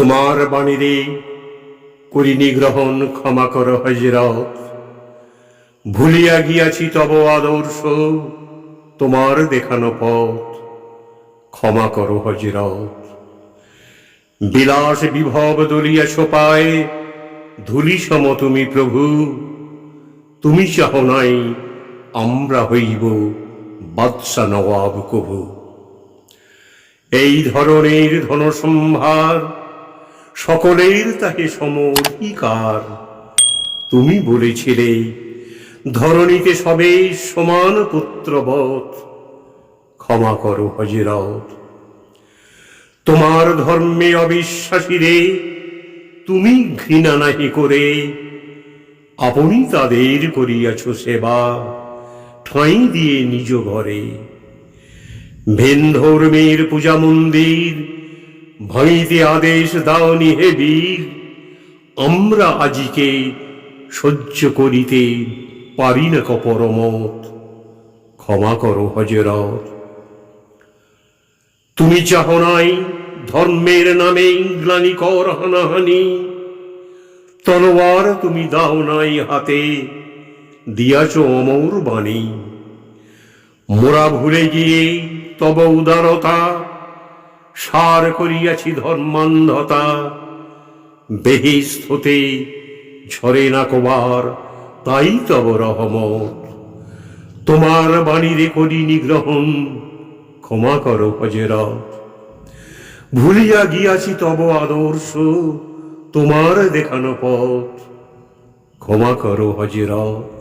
তোমার বাণীরে করিনি গ্রহণ, ক্ষমা কর হজরত ভুলিয়া গিয়াছি তব আদর্শ, তোমার দেখানো পথ, ক্ষমা করো হজরত বিলাস বিভব দলিয়া সোপায় ধুলি সম তুমি প্রভু। তুমি চাহ নাই, আমরা হইব বাদশা নবাব কভু এই ধরনের ধনসম্ভার সকলের তাকে সম অধিকার তুমি বলেছিলে, ধরণীতে সবে সমান পুত্রবৎ। ক্ষমা করো হজরত তোমার ধর্মে অবিশ্বাসীরে তুমি ঘৃণা নাহি করে। আপনি তাদের করিয়াছ সেবা ঠাঁই দিয়ে নিজ ঘরে। ভিন ধর্মের পূজা মন্দির ভাঙিতে আদেশ দাওনি হে বীর। আমরা আজিকে সহ্য করিতে পারি না কপরমত ক্ষমা করো হজরত তুমি চাহ নাই ধর্মের নামে গ্লানি কর হানাহানি। তলোয়ার তুমি দাও নাই হাতে, দিয়াছ অমর বাণী। মোরা ভুলে গিয়ে তব উদারতা সার করিয়াছি ধর্মান্ধতা। বেহিস্ত হতে ঝরে না কবার তাই তব রহমত। তোমার বাণীরে করিনি গ্রহণ ক্ষমা করো হজরত ভুলিয়া গিয়াছি তব আদর্শ, তোমার দেখানো পথ, ক্ষমা করো হজরত